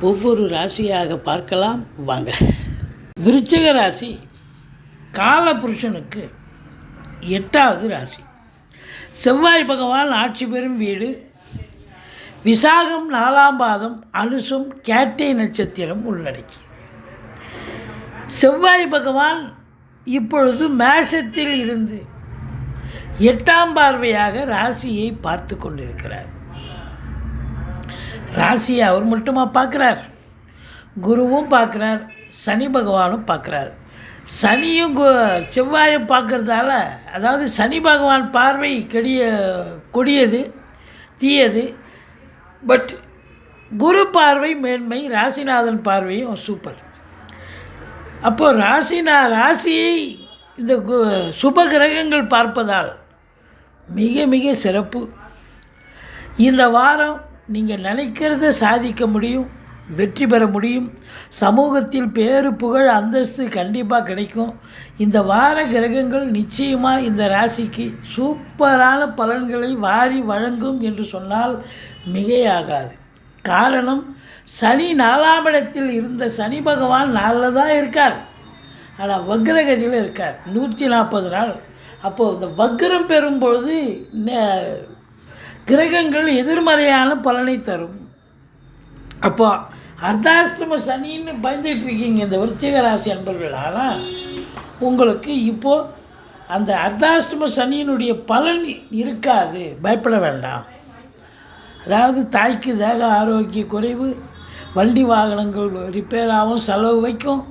ஒவ்வொரு ராசியாக பார்க்கலாம். வாங்க. விருச்சக ராசி காலபுருஷனுக்கு எட்டாவது ராசி. செவ்வாய் பகவான் ஆட்சி பெறும் வீடு. விசாகம் நாலாம் பாதம் அனுசும் கேட்டை நட்சத்திரம் உள்ளடக்கி. செவ்வாய் பகவான் இப்பொழுது மேஷத்தில் இருந்து எட்டாம் பார்வையாக ராசியை பார்த்து கொண்டிருக்கிறார். ராசியை அவர் மட்டுமா பார்க்குறார்? குருவும் பார்க்குறார் சனி பகவானும் பார்க்குறார். சனியும் செவ்வாயும் பார்க்குறதால அதாவது சனி பகவான் பார்வை கெடிய கொடியது தீயது. பட் குரு பார்வை மேன்மை ராசிநாதன் பார்வையும் சூப்பர். அப்போது ராசினா ராசியை இந்த கு சுப கிரகங்கள் பார்ப்பதால் மிக மிக சிறப்பு. இந்த வாரம் நீங்கள் நினைக்கிறத சாதிக்க முடியும் வெற்றி பெற முடியும். சமூகத்தில் பேரு புகழ் அந்தஸ்து கண்டிப்பாக கிடைக்கும். இந்த வார கிரகங்கள் நிச்சயமாக இந்த ராசிக்கு சூப்பரான பலன்களை வாரி வழங்கும் என்று சொன்னால் மிகையாகாது. காரணம் சனி நாலாம் இடத்தில் இருந்த சனி பகவான் நாளில் தான் இருக்கார். ஆனால் வக்ரகதியில் இருக்கார். நூற்றி நாற்பது நாள். அப்போது இந்த வக்ரம் பெறும்பொழுது ந- கிரகங்கள் எதிர்மறையான பலனை தரும். அப்போ அர்த்தாஷ்டம சனின்னு பயந்துகிட்டு இருக்கீங்க இந்த விருச்சிக ராசி அன்பர்கள் ஆனால் உங்களுக்கு இப்போது அந்த அர்த்தாஷ்டம சனியினுடைய பலன் இருக்காது. பயப்பட வேண்டாம். அதாவது தாய்க்கு தேக ஆரோக்கிய குறைவு வண்டி வாகனங்கள் ரிப்பேர் ஆகும் செலவு வைக்கும்.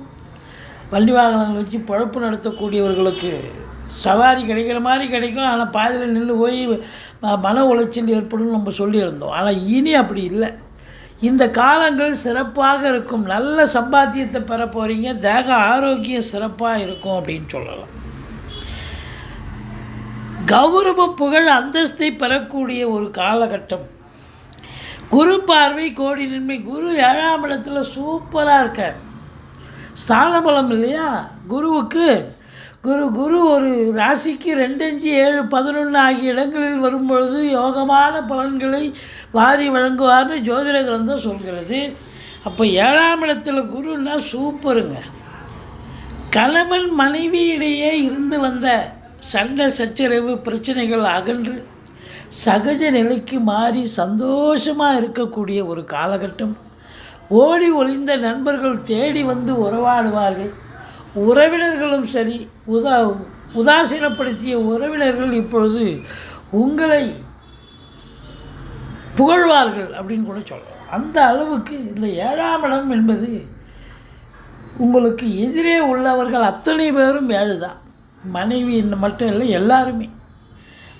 வண்டி வாகனங்கள் வச்சு பழப்பு நடத்தக்கூடியவர்களுக்கு சவாரி கிடைக்கிற மாதிரி கிடைக்கும். ஆனால் பாதியில் நின்று போய் மன உளைச்சல் ஏற்படும் நம்ம சொல்லியிருந்தோம். ஆனால் இனி அப்படி இல்லை. இந்த காலங்கள் சிறப்பாக இருக்கும். நல்ல சம்பாத்தியத்தை பெற போகிறீங்க தேக ஆரோக்கியம் சிறப்பாக இருக்கும் அப்படின்னு சொல்லலாம். கௌரவம் புகழ் அந்தஸ்தை பெறக்கூடிய ஒரு காலகட்டம். குரு பார்வை கோடி நன்மை. குரு ஏழாம் இடத்துல சூப்பராக இருக்கார். ஸ்தானபலம் இல்லையா? குருவுக்கு குரு குரு ஒரு ராசிக்கு ரெண்டு அஞ்சு ஏழு பதினொன்று ஆகிய இடங்களில் வரும்பொழுது யோகமான பலன்களை வாரி வழங்குவார்னு ஜோதிட கிரந்தம் சொல்கிறது. அப்போ ஏழாம் இடத்துல குருன்னா சூப்பருங்க. கணவன் மனைவியிடையே இருந்து வந்த சண்டை சச்சரவு பிரச்சனைகள் அகன்று சகஜ நிலைக்கு மாறி சந்தோஷமாக இருக்கக்கூடிய ஒரு காலகட்டம். ஓடி ஒளிந்த நண்பர்கள் தேடி வந்து உறவாடுவார்கள். உறவினர்களும் சரி உதா உதாசீனப்படுத்திய உறவினர்கள் இப்பொழுது உங்களை புகழ்வார்கள் அப்படின்னு கூட சொல்லலாம். அந்த அளவுக்கு இந்த ஏழாம் இடம் என்பது உங்களுக்கு எதிரே உள்ளவர்கள் அத்தனை பேரும் ஏழு தான் மனைவி மட்டும் இல்லை எல்லாருமே.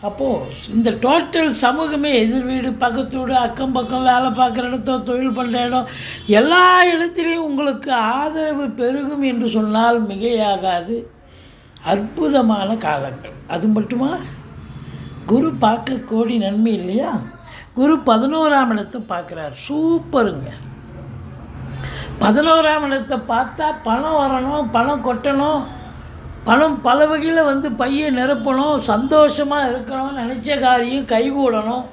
அப்போது இந்த டோட்டல் சமூகமே எதிர் வீடு பக்கத்து வீடு அக்கம் பக்கம் வேலை பார்க்குற இடத்தோ தொழில் பண்ணுற இடம் எல்லா இடத்துலையும் உங்களுக்கு ஆதரவு பெருகும் என்று சொன்னால் மிகையாகாது. அற்புதமான காலங்கள். அது மட்டுமா? குரு பார்க்க கோடி நன்மை இல்லையா? குரு பதினோராம் இடத்தை பார்க்குறார். சூப்பருங்க. பதினோராம் இடத்தை பார்த்தா பணம் வரணும் பணம் கொட்டணும். பணம் பல வகையில் வந்து பையை நிரப்பணும் சந்தோஷமாக இருக்கணும் நினச்ச காரியம் கைகூடணும்.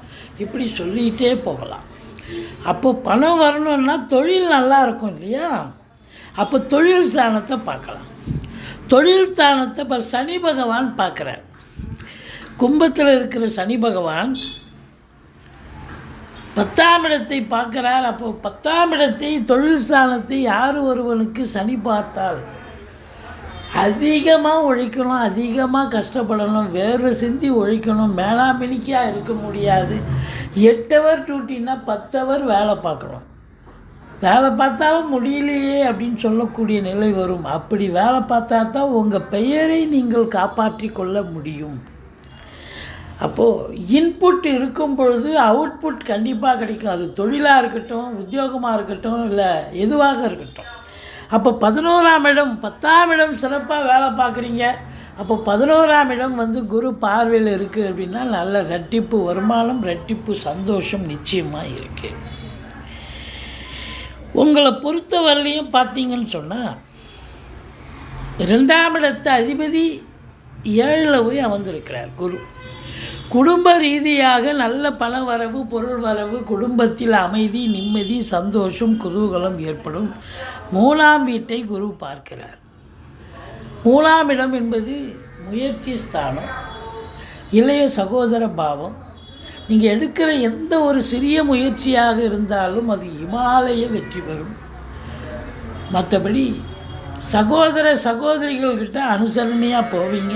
இப்படி சொல்லிகிட்டே போகலாம். அப்போ பணம் வரணும்னா தொழில் நல்லா இருக்கும் இல்லையா? அப்போ தொழில் ஸ்தானத்தை பார்க்கலாம். தொழில் ஸ்தானத்தை இப்போ சனி பகவான் பார்க்குறார். கும்பத்தில் இருக்கிற சனி பகவான் பத்தாம் இடத்தை பார்க்குறார். அப்போ பத்தாம் இடத்தை தொழில் ஸ்தானத்தை யார் ஒருவனுக்கு சனி பார்த்தால்? அதிகமாக உழைக்கணும் அதிகமாக கஷ்டப்படணும் வேறு சிந்தி உழைக்கணும் மேலாமினிக்காக இருக்க முடியாது. எட்டு ஹவர் டியூட்டின்னா பத்து ஹவர் வேலை பார்க்கணும். வேலை பார்த்தாலும் முடியலையே அப்படின்னு சொல்லக்கூடிய நிலை வரும். அப்படி வேலை பார்த்தா தான் உங்கள் பெயரை நீங்கள் காப்பாற்றி கொள்ள முடியும். அப்போது இன்புட் இருக்கும் பொழுது அவுட்புட் கண்டிப்பாக கிடைக்கும். அது தொழிலாக இருக்கட்டும் உத்தியோகமாக இருக்கட்டும் இல்லை எதுவாக இருக்கட்டும். அப்போ பதினோராம் இடம் பத்தாம் இடம் சிறப்பாக வேலை பார்க்குறீங்க. அப்போ பதினோராம் இடம் வந்து குரு பார்வையில் இருக்குது அப்படின்னா நல்ல ரெட்டிப்பு வருமானம் ரெட்டிப்பு சந்தோஷம் நிச்சயமாக இருக்குது உங்களை பொறுத்த வரலையும் பார்த்தீங்கன்னு சொன்னால் ரெண்டாம் இடத்து அதிபதி ஏழில் போய் அமர்ந்திருக்கிறார் குரு. குடும்ப ரீதியாக நல்ல பல வரவு பொருள் வரவு குடும்பத்தில் அமைதி நிம்மதி சந்தோஷம் குதூகலம் ஏற்படும். மூலாம் வீட்டை குரு பார்க்கிறார். மூலாம் இடம் என்பது முயற்சி ஸ்தானம் இளைய சகோதர பாவம். நீங்கள் எடுக்கிற எந்த ஒரு சிறிய முயற்சியாக இருந்தாலும் அது இமாலய வெற்றி பெறும். மற்றபடி சகோதர சகோதரிகள்கிட்ட அனுசரணையாக போவீங்க.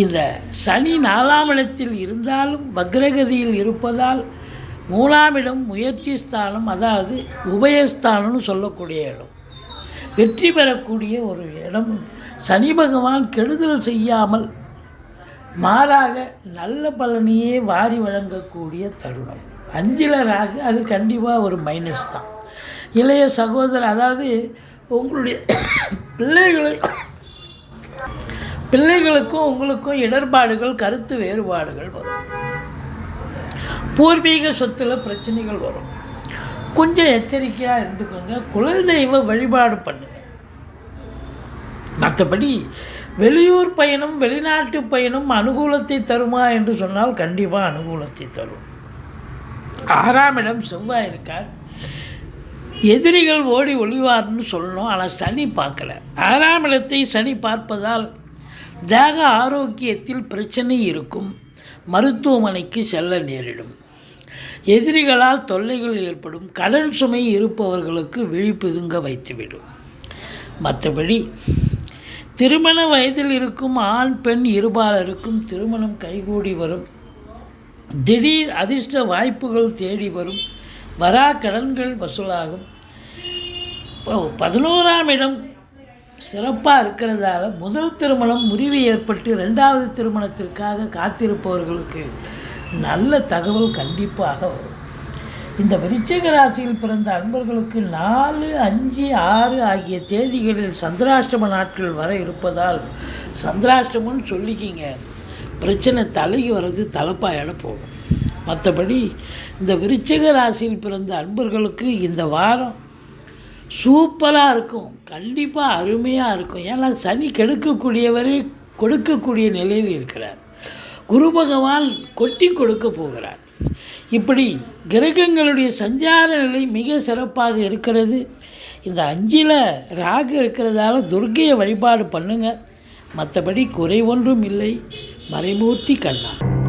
இந்த சனி நாலாம் இடத்தில் இருந்தாலும் வக்ரகதியில் இருப்பதால் மூலாமிடம் முயற்சி ஸ்தானம் அதாவது உபயஸ்தானம்னு சொல்லக்கூடிய இடம். வெற்றி பெறக்கூடிய ஒரு இடம். சனி பகவான் கெடுதல் செய்யாமல் மாறாக நல்ல பலனையே வாரி வழங்கக்கூடிய தருணம். அஞ்சிலராக அது கண்டிப்பாக ஒரு மைனஸ் தான். இளைய சகோதரர் அதாவது உங்களுடைய பிள்ளைகளை பிள்ளைகளுக்கும் உங்களுக்கும் இடர்பாடுகள் கருத்து வேறுபாடுகள் வரும். பூர்வீக சொத்தில் பிரச்சனைகள் வரும். கொஞ்சம் எச்சரிக்கையாக இருந்துக்கோங்க. குலதெய்வ வழிபாடு பண்ணுங்க. மற்றபடி வெளியூர் பயணம் வெளிநாட்டு பயணம் அனுகூலத்தை தருமா என்று சொன்னால் கண்டிப்பாக அனுகூலத்தை தரும். ஆறாம் இடம் செவ்வாய் இருக்கார். எதிரிகள் ஓடி ஒளிவார்னு சொல்லணும். ஆனால் சனி பார்க்கல. ஆறாம் இடத்தை சனி பார்ப்பதால் தேக ஆரோக்கியத்தில் பிரச்சனை இருக்கும். மருத்துவமனைக்கு செல்ல நேரிடும். எதிரிகளால் தொல்லைகள் ஏற்படும். கடன் சுமை இருப்பவர்களுக்கு விழிப்புதுங்க வைத்துவிடும். மற்றபடி திருமண வயதில் இருக்கும் ஆண் பெண் இருபாலருக்கும் திருமணம் கைகூடி வரும். திடீர் அதிர்ஷ்ட வாய்ப்புகள் தேடி வரும். வரா கடன்கள் வசூலாகும். பதினோராம் இடம் சிறப்பாக இருக்கிறதால முதல் திருமணம் முறிவு ஏற்பட்டு ரெண்டாவது திருமணத்திற்காக காத்திருப்பவர்களுக்கு நல்ல தகவல் கண்டிப்பாக வரும். இந்த விருச்சிக ராசியில் பிறந்த அன்பர்களுக்கு நாலு அஞ்சு ஆறு ஆகிய தேதிகளில் சந்திராஷ்டம நாட்கள் வர இருப்பதால் சந்திராஷ்டமம்னு சொல்லிக்கிங்க. பிரச்சனை தலைக்கு வர்றது தலைப்பாயிட போகும். மற்றபடி இந்த விருச்சிக ராசியில் பிறந்த அன்பர்களுக்கு இந்த வாரம் சூப்பராக இருக்கும். கண்டிப்பாக அருமையாக இருக்கும். ஏன்னா சனி கெடுக்கக்கூடியவரே கொடுக்கக்கூடிய நிலையில் இருக்கிறார். குரு பகவான் கொட்டி கொடுக்க போகிறார். இப்படி கிரகங்களுடைய சஞ்சார நிலை மிக சிறப்பாக இருக்கிறது. இந்த அஞ்சில் ராகு இருக்கிறதால துர்கையை வழிபாடு பண்ணுங்க. மற்றபடி குறை ஒன்றும் இல்லை. மறைமூர்த்தி கண்ணா.